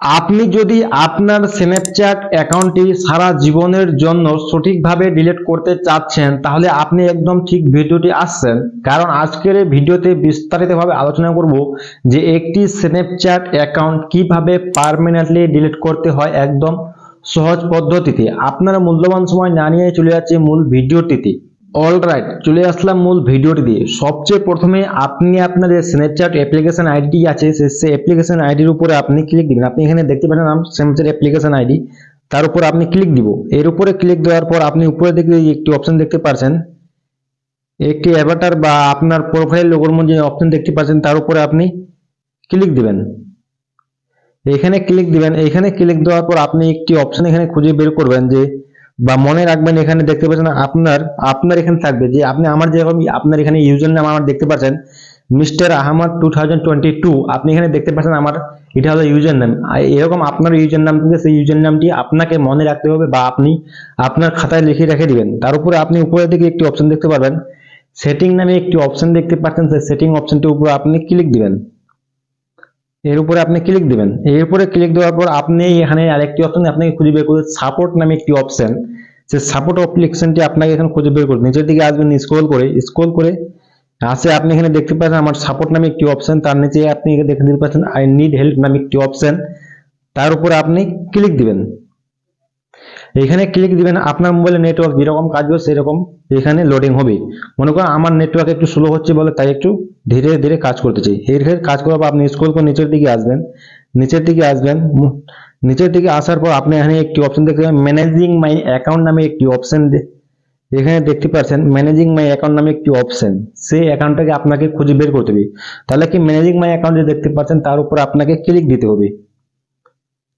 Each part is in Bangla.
আপনি যদি আপনার স্ন্যাপচ্যাট অ্যাকাউন্টটি সারা জীবনের জন্য সঠিকভাবে ডিলিট করতে চাচ্ছেন, তাহলে আপনি একদম ঠিক ভিডিওটি আসছেন। কারণ আজকের এই ভিডিওতে বিস্তারিতভাবে আলোচনা করব যে একটি স্ন্যাপচ্যাট অ্যাকাউন্ট কীভাবে পার্মানেন্টলি ডিলিট করতে হয় একদম সহজ পদ্ধতিতে। আপনার মূল্যবান সময় না নিয়ে চলে যাচ্ছে মূল ভিডিওটিতে। অল রাইট চলে আসলাম মূল ভিডিওটি দিয়ে। সবচেয়ে প্রথমে আপনি আপনার যে স্ন্যাপচ্যাট অ্যাপ্লিকেশন আইডি আছে, সে অ্যাপ্লিকেশন আইডির উপরে আপনি ক্লিক দিবেন। আপনি এখানে দেখতে পাচ্ছেন নাম স্ন্যাপচ্যাট অ্যাপ্লিকেশন আইডি তার উপর আপনি ক্লিক দিব। এর উপরে ক্লিক দেওয়ার পর আপনি উপরে দেখতে একটি অপশন দেখতে পাচ্ছেন, একটি অ্যাভাটার বা আপনার প্রোফাইল লোগোর মধ্যে অপশন দেখতে পাচ্ছেন, তার উপরে আপনি ক্লিক দিবেন। এখানে ক্লিক দিবেন। এখানে ক্লিক দেওয়ার পর আপনি একটি অপশন এখানে খুঁজে বের করবেন যে বা মনে রাখবেন এখানে দেখতে পাচ্ছেন আপনার আপনার এখানে থাকবে যে আপনি আমার যেরকম আপনার এখানে ইউজার নাম আমার দেখতে পাচ্ছেন mister Ahmad two thousand twenty two আপনি এখানে দেখতে পাচ্ছেন আমার, এটা হলো ইউজার নাম এরকম আপনার ইউজার নাম থেকে সেই ইউজার নামটি আপনাকে মনে রাখতে হবে বা আপনি আপনার খাতায় লিখে রেখে দিবেন। তার উপরে আপনি উপরের দিকে একটি অপশন দেখতে পাবেন সেটিং নামে একটি অপশন দেখতে পাচ্ছেন, সেই সেটিং অপশনটির উপরে আপনি ক্লিক দিবেন। এর উপরে আপনি ক্লিক দিবেন। এর উপরে ক্লিক দেওয়ার পর আপনি এখানে আরেকটি অপশন আপনাকে খুঁজে বের করতে সাপোর্ট নামে একটি অপশন সে সাপোর্ট অপ্লিকেশনটি আপনাকে এখানে খুঁজে বের করতে নিচের দিকে আসবেন স্ক্রল করে স্ক্রল করে, আসে আপনি এখানে দেখতে পাচ্ছেন আমার সাপোর্ট নামে একটি অপশন তার নিচে আপনি দেখতে পাচ্ছেন আই নিড হেল্প নামে একটি অপশন তার উপরে আপনি ক্লিক দিবেন। এখানে ক্লিক দিবেন, আপনার মোবাইলে নেটওয়ার্ক যেরকম কাজ হবে সেরকম এখানে লোডিং হবে। মনে করেন আমার নেটওয়ার্ক একটু স্লো হচ্ছে বলে তাই একটু ধীরে ধীরে কাজ করতে চাই। এর কাজ করার পর আপনি স্ক্রল করে নিচের দিকে আসবেন। নিচের দিকে আসবেন নিচের দিকে আসার পর আপনি এখানে একটি অপশন দেখতে পাবেন ম্যানেজিং মাই অ্যাকাউন্ট নামে একটি অপশন এখানে দেখতে পাচ্ছেন ম্যানেজিং মাই অ্যাকাউন্ট নামে একটি অপশন সেই অ্যাকাউন্টটাকে আপনাকে খুঁজে বের করতে হবে। তাহলে কি ম্যানেজিং মাই অ্যাকাউন্ট যে দেখতে পাচ্ছেন, তার উপর আপনাকে ক্লিক দিতে হবে।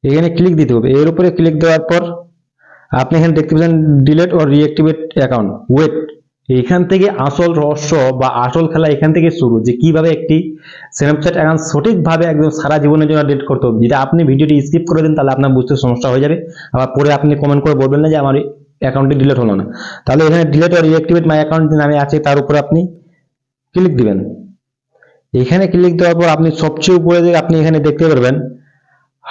এখানে ক্লিক দিতে হবে। এর উপরে ক্লিক দেওয়ার পর আপনি এখানে দেখতে পাচ্ছেন delete or reactivate account wait এখান থেকে আসল রহস্য বা আসল খেলা এখান থেকে শুরু যে কীভাবে একটি স্ন্যাপচ্যাট অ্যাকাউন্ট সঠিকভাবে একদম সারা জীবনের জন্য ডিলিট করতে হবে। যদি আপনি ভিডিওটি স্কিপ করে দেন, তাহলে আপনার বুঝতে সমস্যা হয়ে যাবে। আবার পরে আপনি কমেন্ট করে বলবেন না যে আমার অ্যাকাউন্টটি ডিলিট হলো না। তাহলে এখানে delete or reactivate my account নামে আছে, তার উপরে আপনি ক্লিক দিবেন। এখানে ক্লিক দেওয়ার পর আপনি সবচেয়ে উপরে আপনি এখানে দেখতে পারবেন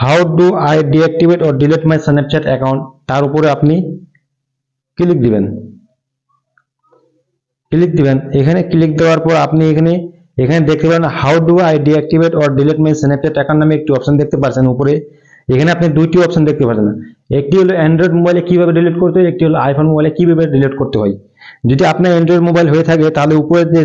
how do I deactivate or delete my Snapchat account তার উপরে আপনি ক্লিক দিবেন। ক্লিক দিবেন। এখানে ক্লিক দেওয়ার পর আপনি এখানে এখানে দেখতে পাবেন how do I deactivate or delete my Snapchat account নামে একটি অপশন দেখতে পাচ্ছেন উপরে। এখানে আপনি দুইটি অপশন দেখতে পাচ্ছেন। একটি হলো অ্যান্ড্রয়েড মোবাইলে কীভাবে ডিলিট করতে হয়, একটি হলো আইফোন মোবাইলে কীভাবে ডিলিট করতে হয়। যদি আপনার অ্যান্ড্রয়েড মোবাইল হয়ে থাকে, তাহলে উপরে যে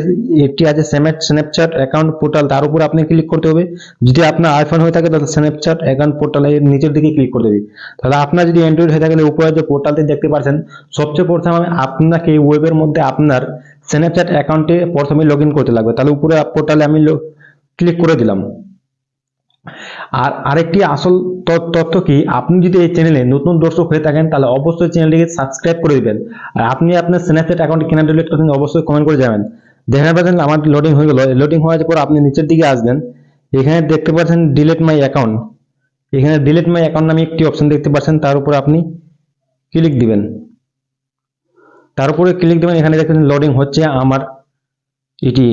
একটি আছে স্ন্যাপচ্যাট অ্যাকাউন্ট পোর্টাল তার উপর আপনি ক্লিক করতে হবে। যদি আপনার আইফোন হয়ে থাকে, তাহলে স্ন্যাপচ্যাট অ্যাকাউন্ট পোর্টালের নিচের দিকে ক্লিক করতে হবে। তাহলে আপনার যদি অ্যান্ড্রয়েড হয়ে থাকে উপরে যে পোর্টালটি দেখতে পাচ্ছেন, সবচেয়ে প্রথমে আপনাকে ওয়েবের মধ্যে আপনার স্ন্যাপচ্যাট অ্যাকাউন্টে প্রথমে লগ করতে লাগবে। তাহলে উপরে পোর্টালে আমি ক্লিক করে দিলাম। আর আরেকটি আসল তথ্য কি? আপনি যদি এই চ্যানেলে নতুন দর্শক হয়ে থাকেন, তাহলে অবশ্যই চ্যানেলটিকে সাবস্ক্রাইব করে দিবেন। আর আপনি আপনার স্ন্যাপচ্যাট অ্যাকাউন্ট কিনা ডিলিট করছেন অবশ্যই কমেন্ট করে যাবেন দেখেন পাচ্ছেন আমার লোডিং হয়ে গেল। লোডিং হওয়ার পর আপনি নিচের দিকে আসবেন। এখানে দেখতে পাচ্ছেন ডিলিট মাই অ্যাকাউন্ট এখানে ডিলিট মাই অ্যাকাউন্ট নামে একটি অপশন দেখতে পাচ্ছেন। তার উপর আপনি ক্লিক দিবেন। তার উপরে ক্লিক দিবেন। এখানে দেখেন লোডিং হচ্ছে আমার এটি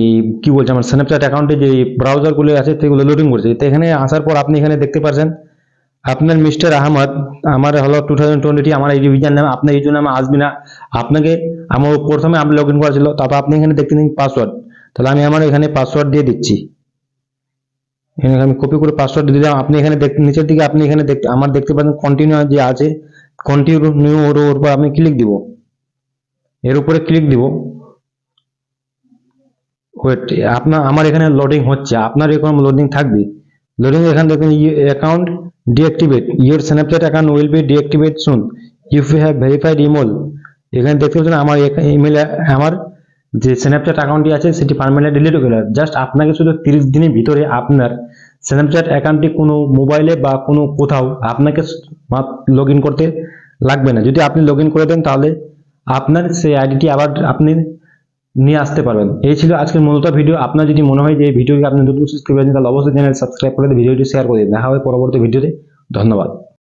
কি বলছে আমার স্ন্যাপচ্যাট অ্যাকাউন্টে যে ব্রাউজারগুলো আছে সেগুলো লোডিং করছে তো এখানে আসার পর আপনি এখানে দেখতে পাচ্ছেন আপনার মিস্টার আহমদ আমার হলো টু থাউজেন্ড টোয়েন্টি আমার এই ইউজার নাম আপনার ইউজার নামে আসবে না আপনাকে আমার প্রথমে আপনি লগ ইন করা ছিল তারপর আপনি এখানে দেখতে নিন পাসওয়ার্ড তাহলে আমি আমার এখানে পাসওয়ার্ড দিয়ে দিচ্ছি এখানে আমি কপি করে পাসওয়ার্ড দিলাম আপনি এখানে নিচের দিকে আপনি এখানে দেখতে আমার দেখতে পাচ্ছেন কন্টিনিউ যে আছে কন্টিনিউ ওর উপর আমি ক্লিক দিব এর উপরে ক্লিক দিব ওয়েট আপনার, আমার এখানে লোডিং হচ্ছে, আপনার এরকম লোডিং থাকবে। লোডিং এখানে দেখুন account deactivate your Snapchat account will be deactivate soon if you have verified email এখানে দেখতে পাচ্ছেন, আমার ইমেল আমার যে স্ন্যাপচ্যাট অ্যাকাউন্টটি আছে, সেটি পারমানেন্ট ডিলিট হয়ে গেল। জাস্ট আপনাকে শুধু তিরিশ দিনের ভিতরে আপনার স্ন্যাপচ্যাট অ্যাকাউন্টটি কোনো মোবাইলে বা কোনো কোথাও আপনাকে লগ ইন করতে লাগবে না। যদি আপনি লগ ইন করে দেন, তাহলে আপনার সেই আইডিটি আবার আপনি নিয়ে আসতে পারবেন। এই ছিল আজকের মূলত ভিডিও। আপনার যদি মনে হয় যে এই ভিডিওটি আপনি সাবস্ক্রাইব করেছেন তাহলে অবশ্যই চ্যানেল সাবস্ক্রাইব করে ভিডিওটি শেয়ার করে দিন দেখা হবে পরবর্তী ভিডিওতে। ধন্যবাদ।